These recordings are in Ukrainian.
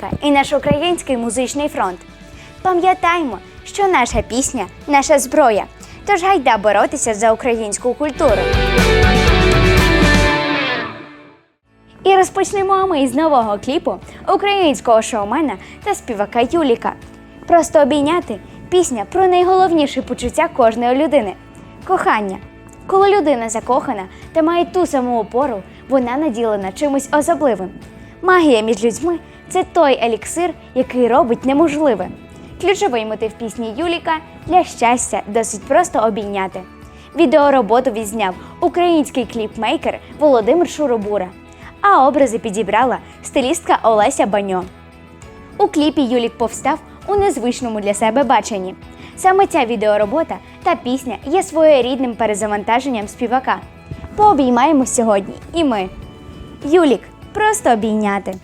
Даріка і наш український музичний фронт. Пам'ятаймо, що наша пісня наша зброя. Тож гайда боротися за українську культуру. І розпочнемо ми із нового кліпу українського шоумена та співака Юліка. Просто обійняти пісня про найголовніші почуття кожної людини кохання. Коли людина закохана та має ту саму опору, вона наділена чимось особливим. Магія між людьми це той еліксир, який робить неможливе. Ключовий мотив пісні Юліка для щастя досить просто обійняти. Відеороботу відзняв український кліпмейкер Володимир Шуробура, а образи підібрала стилістка Олеся Баньо. У кліпі Юлік повстав у незвичному для себе баченні. Саме ця відеоробота та пісня є своєрідним перезавантаженням співака. Пообіймаємо сьогодні і ми. Юлік, просто обійняти.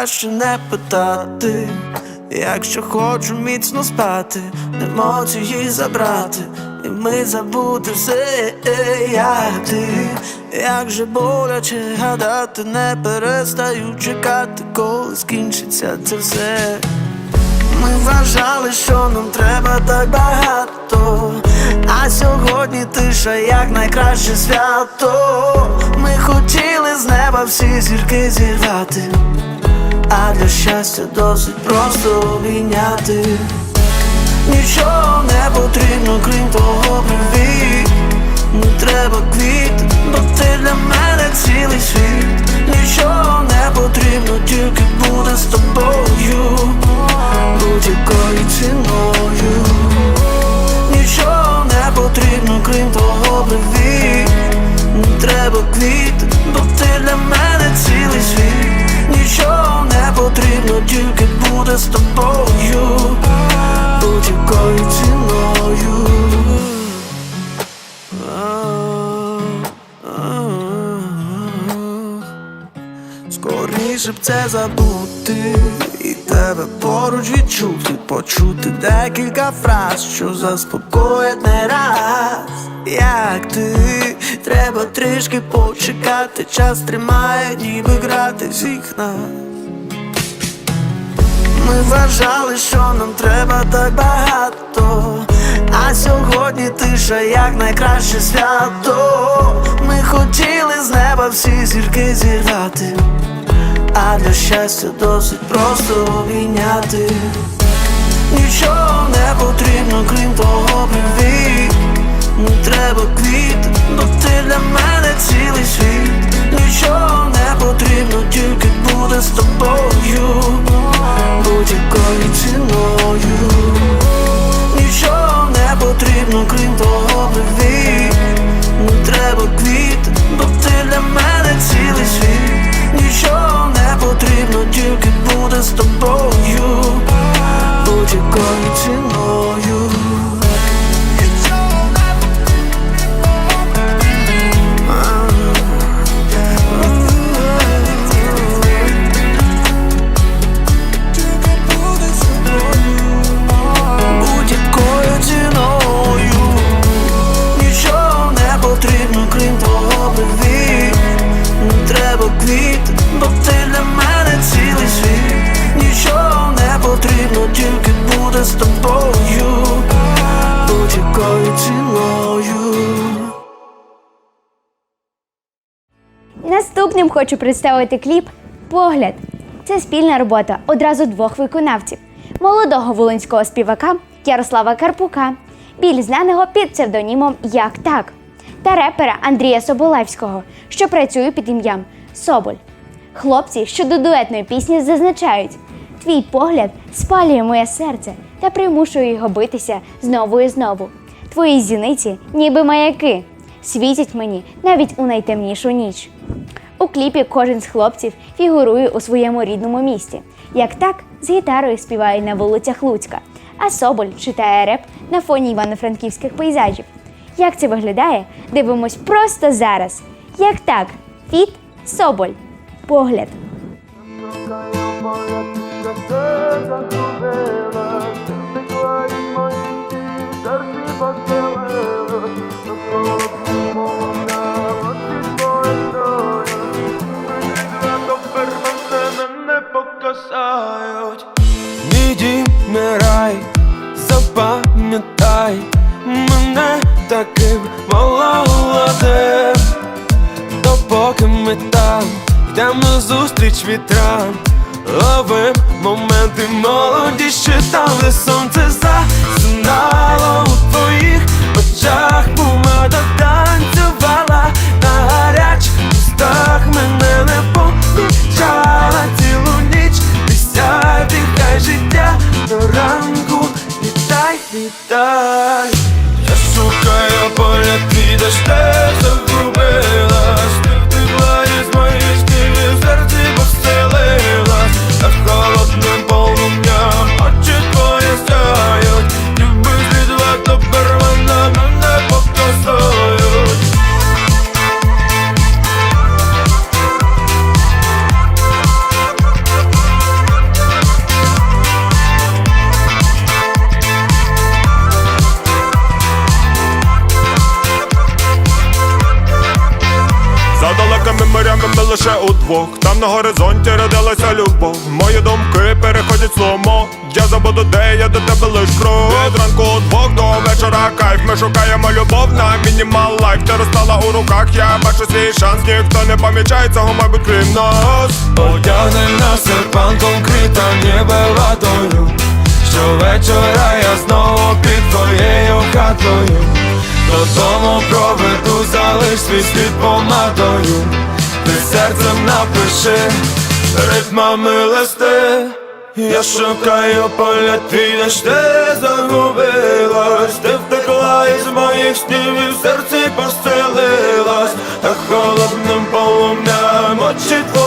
Краще не питати, якщо хочу міцно спати, емоції забрати, і ми забути все, як ти, як же боляче гадати, не перестаю чекати, коли скінчиться це все. Ми вважали, що нам треба так багато. А сьогодні тиша як найкраще свято. Ми хотіли з неба всі зірки зірвати, а для щастя досить просто обійняти. Нічого не потрібно, крім того привіт. Не треба квіт, бо ти для мене цілий світ. Нічого не потрібно, тільки буде з тобою, будь-якою ціною. Нічого не потрібно, крім того привіт. З тобою, будь-якою ціною. Скоріше б це забути і тебе поруч відчути, почути декілька фраз, що заспокоять не раз, як ти, треба трішки почекати, час тримає, ніби грати всіх нас. Ми вважали, що нам треба так багато, а сьогодні тиша як найкраще свято. Ми хотіли з неба всі зірки зірвати, а для щастя досить просто обійняти. Нічого не потрібно, крім того привіт. Не треба квіт, бо ти для мене цілий світ. Нічого не потрібно, тільки буде з тобою, будь-якою ціною. Нічого не потрібно, крім того привіт. Не треба квіт, тільки буде з тобою Будь-якою ціною Наступним хочу представити кліп Погляд. Це спільна робота одразу двох виконавців: молодого волинського співака Ярослава Карпука, біль знаного під псевдонімом Як так та репера Андрія Соболевського, що працює під ім'ям Соболь. Хлопці щодо дуетної пісні зазначають: твій погляд спалює моє серце та примушує його битися знову і знову. Твої зіниці, ніби маяки, світять мені навіть у найтемнішу ніч. У кліпі кожен з хлопців фігурує у своєму рідному місті. Як так, з гітарою співає на вулицях Луцька, а Соболь читає реп на фоні івано-франківських пейзажів. Як це виглядає? Дивимось просто зараз. Як так? Фіт Соболь. Погляд за все загубила, запам'ятай. Мене таким молодим, допоки ми там, йдемо зустріч вітрам. Ловим моменти молодість там, сонце засинало у твоїх очах. Помада танцювала на гарячих устах Мене не помічала цілу ніч Десяй, дихай життя до ранку. Вітай, вітай. Я шукаю поля, ти де ж я до тебе лиш кров Від ранку удвох до вечора кайф. Ми шукаємо любов на мінімал лайф. Ти розстала у руках, я бачу свій шанс. Ніхто не помічає цього, мабуть, крім нас. Одягни на серпанком крита ніби ватою Щовечора я знову під твоєю хатою. Додому проведу, залиш свій слід помадою. Ти серцем напиши ритмами листи Я шукаю поля твій, де загубилась. Ти втекла із моїх снів і в серці поселилась. Та холодним полум'ям очі твої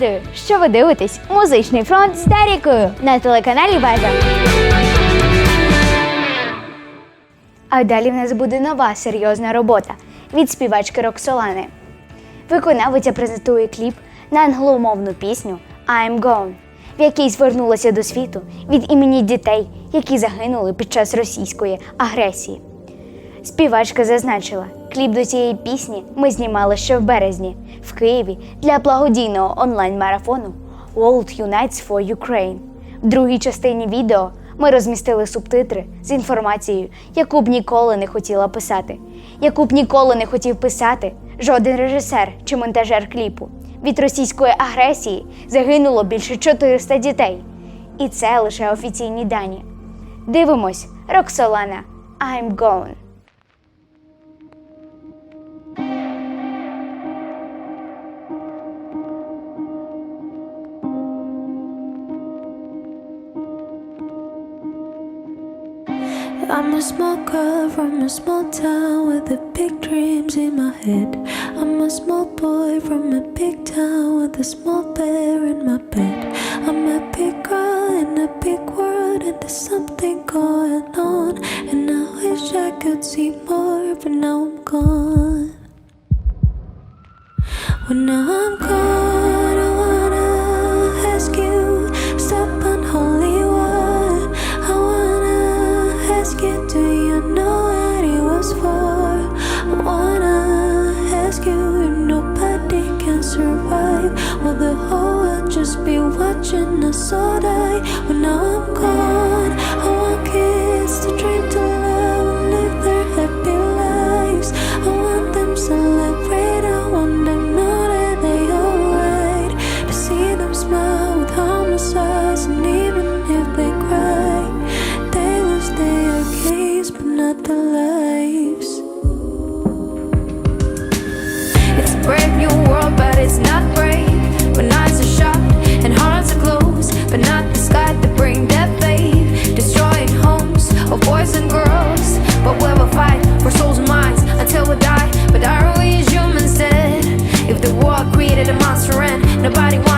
Нагадую, що ви дивитесь музичний фронт з Терікою на телеканалі База. А далі в нас буде нова серйозна робота від співачки Роксолани. Виконавиця презентує кліп на англомовну пісню I'm Gone, в якій звернулася до світу від імені дітей, які загинули під час російської агресії. Співачка зазначила, кліп до цієї пісні ми знімали ще в березні в Києві для благодійного онлайн-марафону World Unites for Ukraine. В другій частині відео ми розмістили субтитри з інформацією, яку б ніколи не хотіла писати, яку б ніколи не хотів писати жоден режисер чи монтажер кліпу. Від російської агресії загинуло більше 400 дітей. І це лише офіційні дані. Дивимось, Роксолана, I'm gone. A small girl from a small town with the big dreams in my head. I'm a small boy from a big town with a small bear in my bed. I'm a big girl in a big world, and there's something going on. And I wish I could see more, but now I'm gone. Well, now I'm gone. imagine I saw die when I'm gone. Nobody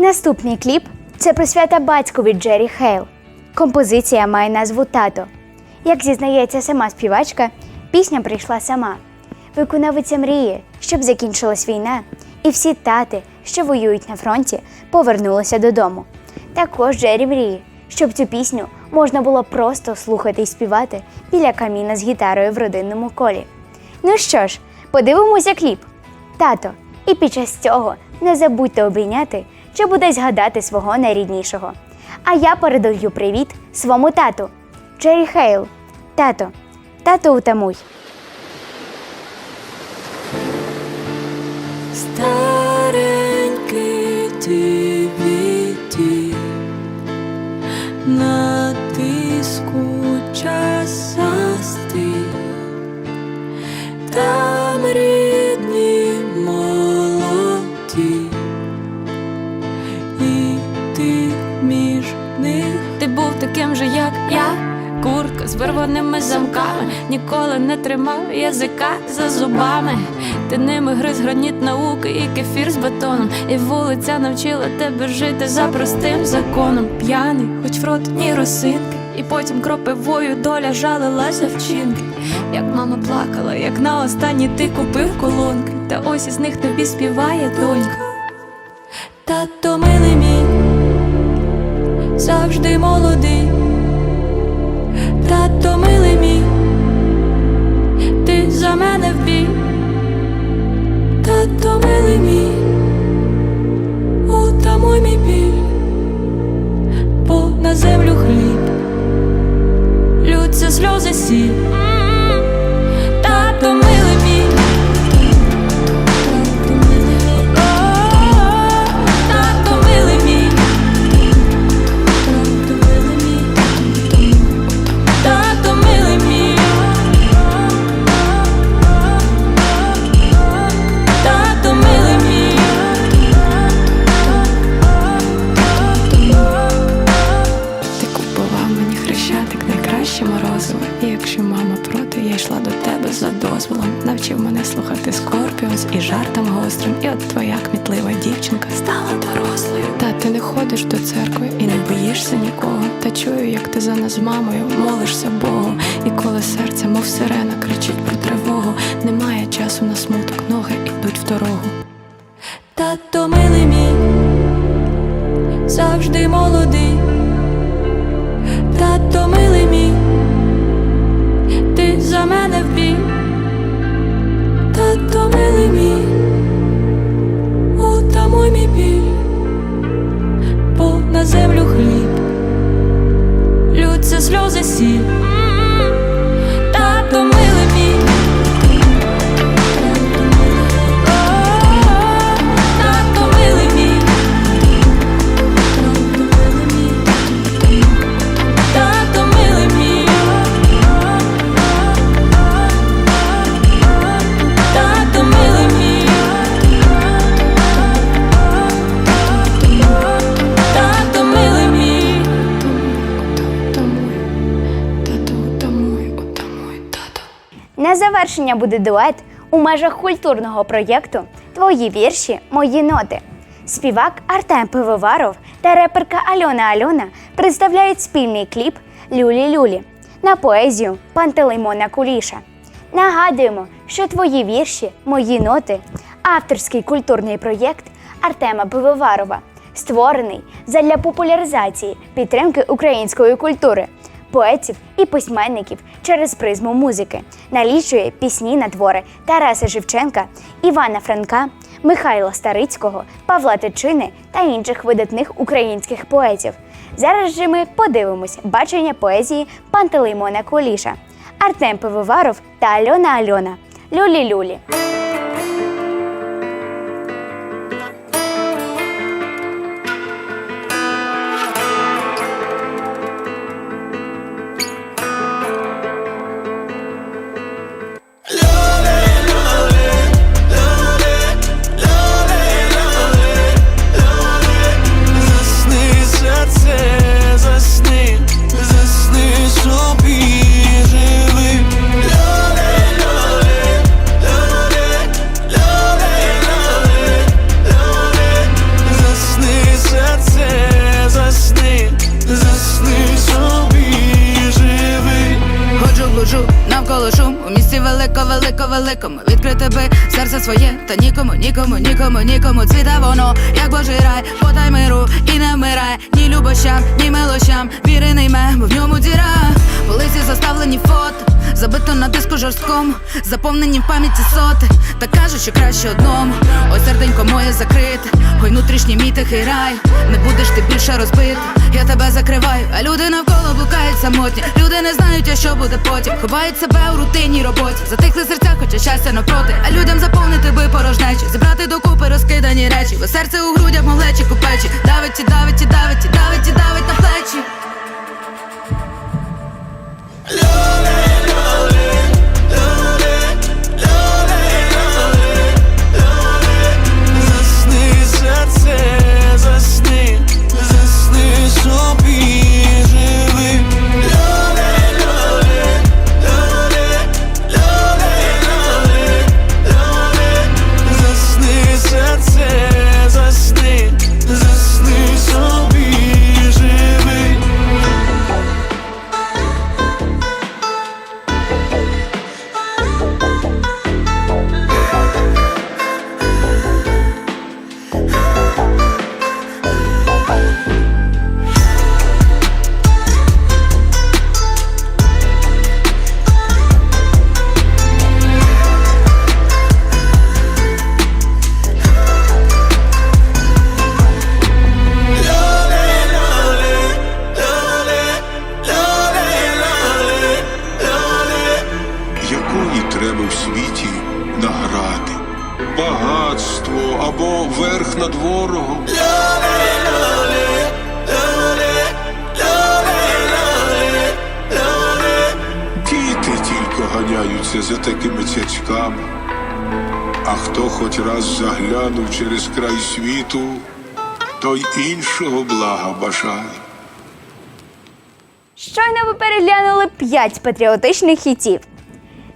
Наступний кліп це присвята батькові Джері Хейл. Композиція має назву Тато. Як зізнається сама співачка, пісня прийшла сама. Виконавиця мріє, щоб закінчилась війна, і всі тати, що воюють на фронті, повернулися додому. Також Джері мріє, щоб цю пісню можна було просто слухати і співати біля каміна з гітарою в родинному колі. Ну що ж, подивимося кліп. Тато, і під час цього не забудьте обійняти чи бодай згадати свого найріднішого. А я передаю привіт своєму тату Джері Хейл. Тато, тато утамуй. Старенький ти віді на тиску часасти, вирваними замками, ніколи не тримав язика за зубами. Ти ними гриз граніт науки і кефір з бетоном. І вулиця навчила тебе жити за простим законом. П'яний, хоч в рот ні росинки. І потім кропивою доля жалилася вчинки. Як мама плакала, як на останній ти купив колонки. Та ось із них тобі співає донька. Тато милий мій, завжди молодий. Боїшся нікого. Та чую, як ти за нас з мамою молишся Богу. І коли серце, мов сирена, кричить про завершення буде дует у межах культурного проєкту Твої вірші, мої ноти. Співак Артем Пивоваров та реперка Альона Альона представляють спільний кліп Люлі Люлі на поезію Пантелеймона Куліша. Нагадуємо, що твої вірші, мої ноти авторський культурний проєкт Артема Пивоварова, створений задля популяризації підтримки української культури, поетів і письменників через призму музики, налічує пісні на твори Тараса Шевченка, Івана Франка, Михайла Старицького, Павла Тичини та інших видатних українських поетів. Зараз же ми подивимось бачення поезії Пантелеймона Куліша, Артем Пивоваров та Альона Альона. Люлі-люлі. Жорстком, заповнені в пам'яті соти Та кажуть, що краще одному Ой, серденько моє закрите, ой, внутрішній мій тихий рай Не будеш ти більше розбити, я тебе закриваю, а люди навколо блукають самотні. Люди не знають, а що буде потім. Ховають себе у рутинній роботі. Затихли серця, хоча щастя навпроти. А людям заповнити би порожнечі, зібрати докупи розкидані речі. Бо серце у грудях моглечі купечі. Давить і давить і давить і давить і давить на плечі. Засни, через край світу, той іншого блага бажає. Щойно ви переглянули 5 патріотичних хітів.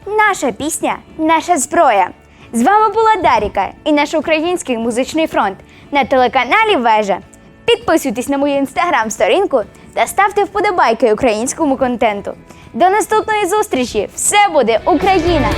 Наша пісня наша зброя. З вами була Даріка і наш український музичний фронт на телеканалі Вежа. Підписуйтесь на мою інстаграм-сторінку та ставте вподобайки українському контенту. До наступної зустрічі! Все буде Україна!